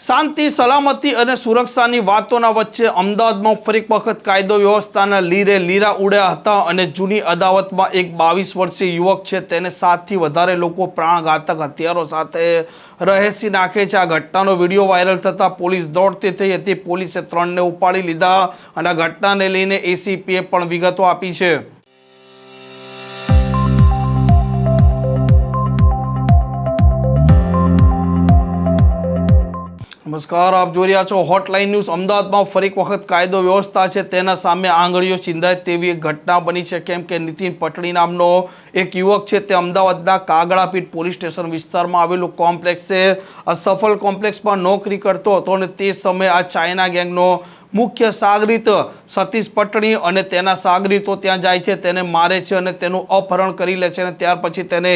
શાંતિ, સલામતી અને સુરક્ષાની વાતોના વચ્ચે અમદાવાદમાં ફરી વખત કાયદો વ્યવસ્થાના લીરે લીરા ઉડ્યા હતા અને જૂની અદાવતમાં એક બાવીસ વર્ષીય યુવક છે તેને સાતથી વધારે લોકો પ્રાણઘાતક હથિયારો સાથે રહેસી નાખે છે. આ ઘટનાનો વીડિયો વાયરલ થતાં પોલીસ દોડતી થઈ હતી. પોલીસે ત્રણને ઉપાડી લીધા અને આ ઘટનાને લઈને એસીપીએ પણ વિગતો આપી છે. નમસ્કાર, આપ જોઈ રહ્યા છો હોટલાઇન ન્યૂઝ અમદાવાદમાં ફરી વખત કાયદો વ્યવસ્થા છે, તેના સામે આંગળીઓ ચિંધાય તેવી એક ઘટના બની છે. કેમ કે નીતિન પટણી નામનો એક યુવક છે, તે અમદાવાદના કાગડાપીઠ પોલીસ સ્ટેશન વિસ્તારમાં આવેલું કોમ્પ્લેક્સ છે. આ સફલ કોમ્પ્લેક્સમાં નોકરી કરતો હતો અને તે સમયે આ ચાઇના ગેંગનો મુખ્ય સાગરીત સતીશ પટણી અને તેના સાગરીતો ત્યાં જાય છે, તેને મારે છે અને તેનું અપહરણ કરી લે છે અને ત્યાર પછી તેને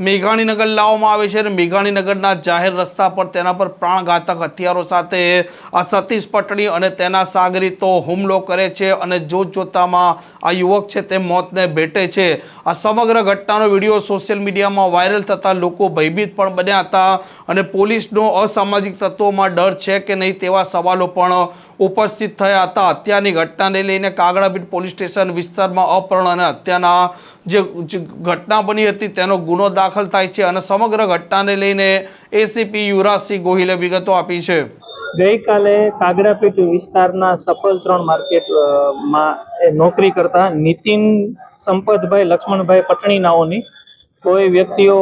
મેઘાણીનગર લાવવામાં આવે છે અને મેઘાણીનગરના જાહેર રસ્તા પર તેના પર પ્રાણઘાતક હથિયારો સાથે આ સતીશ પટણી અને તેના સાગરીતો હુમલો કરે છે અને જોત જોતામાં આ યુવક છે તે મોતને ભેટે છે. આ સમગ્ર ઘટનાનો વીડિયો સોશિયલ મીડિયામાં વાયરલ થતાં લોકો ભયભીત પણ બન્યા હતા અને પોલીસનો અસામાજિક તત્વોમાં ડર છે કે નહીં તેવા સવાલો પણ ઉપસ્થિત થયા હતા. હત્યાની ઘટનાને લઈને કાગડાપીઠ પોલીસ સ્ટેશન વિસ્તારમાં અપહરણ અને હત્યાના જે ઘટના બની હતી તેનો ગુનો દાખલ થાય છે અને સમગ્ર ઘટનાને લઈને એસીપી યુવરાજસિંહ ગોહિલે વિગતો આપી છે. ગઈકાલે કાગડાપીઠ વિસ્તારના સફળ ત્રણ માર્કેટમાં એ નોકરી કરતા નીતિન સંપતભાઈ, લક્ષ્મણભાઈ પટણી નાઓની કોઈ વ્યક્તિઓ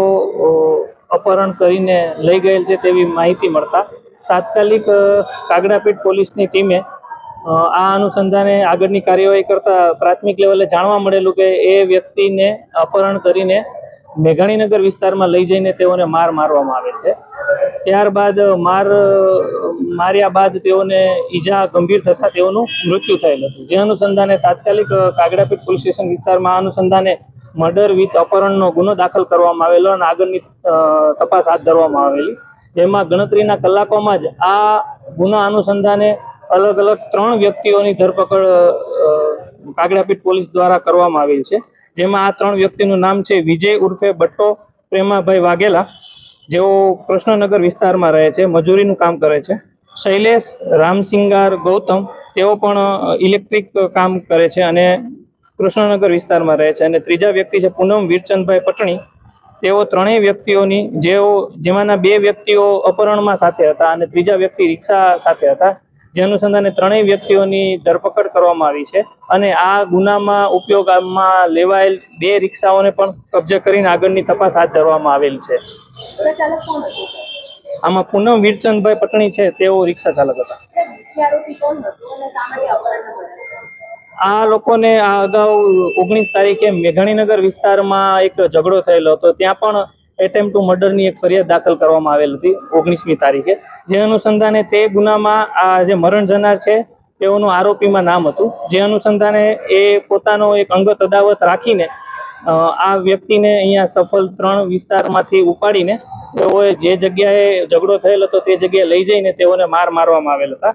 અપહરણ કરીને લઈ ગયેલ છે તેવી માહિતી મળતા તાત્કાલિક કાગડાપીઠ પોલીસની ટીમે આ અનુસંધાને આગળની કાર્યવાહી કરતા પ્રાથમિક લેવલે જાણવા મળેલું કે એ વ્યક્તિને અપહરણ કરીને મેઘાણીનગર વિસ્તારમાં લઈ જઈને તેઓને માર મારવામાં આવે છે. ત્યારબાદ માર, માર્યા બાદ તેઓને ઈજા ગંભીર થતા તેઓનું મૃત્યુ થયેલ હતું. જે અનુસંધાને તાત્કાલિક કાગડાપીઠ પોલીસ સ્ટેશન વિસ્તારમાં અનુસંધાને મર્ડર વિથ અપહરણનો ગુનો દાખલ કરવામાં આવેલો અને આગળની તપાસ હાથ ધરવામાં આવેલી. જેમાં ગણતરીના કલાકોમાં જ આ ગુના અનુસંધાને અલગ અલગ ત્રણ વ્યક્તિઓની ધરપકડ કાગડાપીઠ પોલીસ દ્વારા કરવામાં આવેલ છે. જેમાં આ ત્રણ વ્યક્તિનું નામ છે વિજય ઉર્ફે બટ્ટો પ્રેમાભાઈ વાઘેલા. જેઓ કૃષ્ણનગર વિસ્તારમાં રહે છે, મજૂરીનું કામ કરે છે. શૈલેષ રામસિંગાર ગૌતમ, તેઓ પણ ઇલેક્ટ્રિક કામ કરે છે અને કૃષ્ણનગર વિસ્તારમાં રહે છે. અને ત્રીજા વ્યક્તિ છે પૂનમ વીરચંદભાઈ પટણી. તેઓ ત્રણેય વ્યક્તિઓની, જેઓ, જેમાંના બે વ્યક્તિઓ અપહરણમાં સાથે હતા અને ત્રીજા વ્યક્તિ રિક્ષા સાથે હતા. જે અનુસંધાને ત્રણેય વ્યક્તિઓની ધરપકડ કરવામાં આવી છે અને આ ગુનામાં ઉપયોગમાં લેવાયેલ બે રિક્ષાઓને પણ કબજે કરીને આગળની તપાસ હાથ ધરવામાં આવેલ છે. આમાં પૂનમ વીરચંદભાઈ પટણી છે, તેઓ રિક્ષા ચાલક હતા. આ લોકોને આ અગાઉ ઓગણીસ તારીખે મેઘાણીનગર વિસ્તારમાં એક ઝઘડો થયેલો હતો. ત્યાં પણ એટેમ્પ ટુ મર્ડરની એક ફરિયાદ દાખલ કરવામાં આવેલ હતી ઓગણીસમી તારીખે. જે અનુસંધાને તે ગુનામાં આ જે મરણ જનાર છે, તેઓનું આરોપીમાં નામ હતું. જે અનુસંધાને એ પોતાનો એક અંગત અદાવત રાખીને આ વ્યક્તિને અહીંયા સફળ ત્રણ વિસ્તારમાંથી ઉપાડીને તેઓએ જે જગ્યાએ ઝઘડો થયેલ હતો તે જગ્યાએ લઈ જઈને તેઓને માર મારવામાં આવેલ હતા.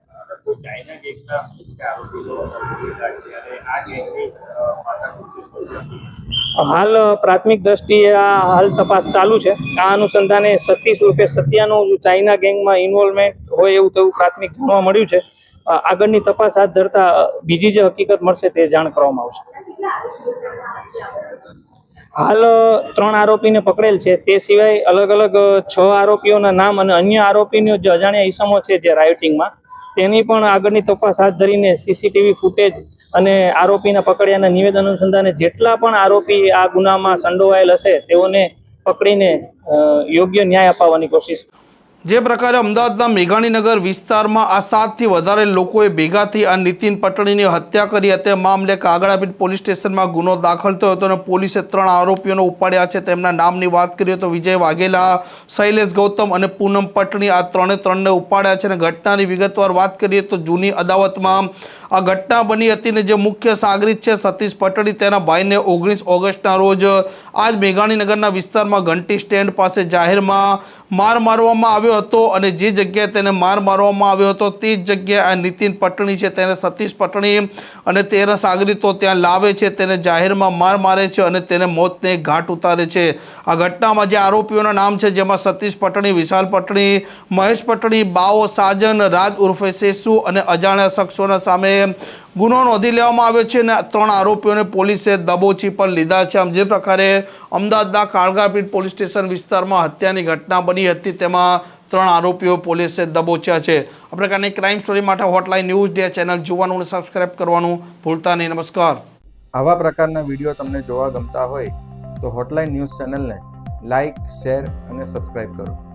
હાલ પ્રાથમિક દ્રષ્ટિએ આ હાલ તપાસ ચાલુ છે. આ અનુસંધાને સતીશ રૂપે સત્યાનું ચાઇના ગેંગમાં ઇન્વોલ્વમેન્ટ હોય એવું તેવું પ્રાથમિક જાણવા મળ્યું છે. આગળની તપાસ હાથ ધરતા બીજી જે હકીકત મળશે તે જાણ કરવામાં આવશે. હાલ ત્રણ આરોપીને પકડેલ છે. તે સિવાય અલગ અલગ છ આરોપીઓના નામ અને અન્ય આરોપીનો જે અજાણ્યા ઈસમો છે જે રાયોટિંગમાં તેની પણ આગળની તપાસ હાથ ધરીને સીસીટીવી ફૂટેજ અને આરોપીના પકડ્યાના નિવેદન અનુસંધાને જેટલા પણ આરોપી આ ગુનામાં સંડોવાયેલ હશે તેઓને પકડીને યોગ્ય ન્યાય અપાવવાની કોશિશ જે પ્રકારે અમદાવાદના મેઘાણીનગર વિસ્તારમાં આ સાતથી વધારે લોકોએ ભેગા થઈ આ નીતિન પટણીની હત્યા કરી હતી મામલે કાગડાપીઠ પોલીસ સ્ટેશનમાં ગુનો દાખલ થયો હતો અને પોલીસે ત્રણ આરોપીઓને ઉપાડ્યા છે. તેમના નામની વાત કરીએ તો વિજય વાઘેલા, શૈલેષ ગૌતમ અને પૂનમ પટણી આ ત્રણે ત્રણને ઉપાડ્યા છે અને ઘટનાની વિગતવાર વાત કરીએ તો જૂની અદાવતમાં આ ઘટના બની હતી ને જે મુખ્ય સાગરીત છે સતીશ પટણી, તેના ભાઈને ઓગણીસ ઓગસ્ટના રોજ આજ મેઘાણીનગરના વિસ્તારમાં ઘંટી સ્ટેન્ડ પાસે જાહેરમાં માર મારવામાં આવ્યો હતો અને જે જગ્યાએ તેને માર મારવામાં આવ્યો હતો તે જ જગ્યાએ આ નીતિન પટણી છે, તેને સતીશ પટણી અને તેના સાગરીતો ત્યાં લાવે છે, તેને જાહેરમાં માર મારે છે અને તેને મોતને ઘાટ ઉતારે છે. આ ઘટનામાં જે આરોપીઓના નામ છે, જેમાં સતીશ પટણી, વિશાલ પટણી, મહેશ પટણી બાઓ સાજન, રાજ ઉર્ફે સેસુ અને અજાણ્યા શખ્સોના સામે ગુનો નોંધી લેવામાં આવ્યો છે અને ત્રણ આરોપીઓને પોલીસે દબોચી પણ લીધા છે. આમ જે પ્રકારે અમદાવાદના કાળગાપીઠ પોલીસ સ્ટેશન વિસ્તારમાં હત્યાની ઘટના બની હતી, તેમાં ત્રણ આરોપીઓ પોલીસે દબોચ્યા છે. આ પ્રકારની ક્રાઇમ સ્ટોરી માટે હોટલાઇન ન્યૂઝ ડે ચેનલ જોવાનું અને સબસ્ક્રાઇબ કરવાનું ભૂલતા નહીં. નમસ્કાર. આવા પ્રકારના વીડિયો તમને જોવા ગમતા હોય તો હોટલાઇન ન્યૂઝ ચેનલને લાઇક શેર અને સબસ્ક્રાઇબ કરો.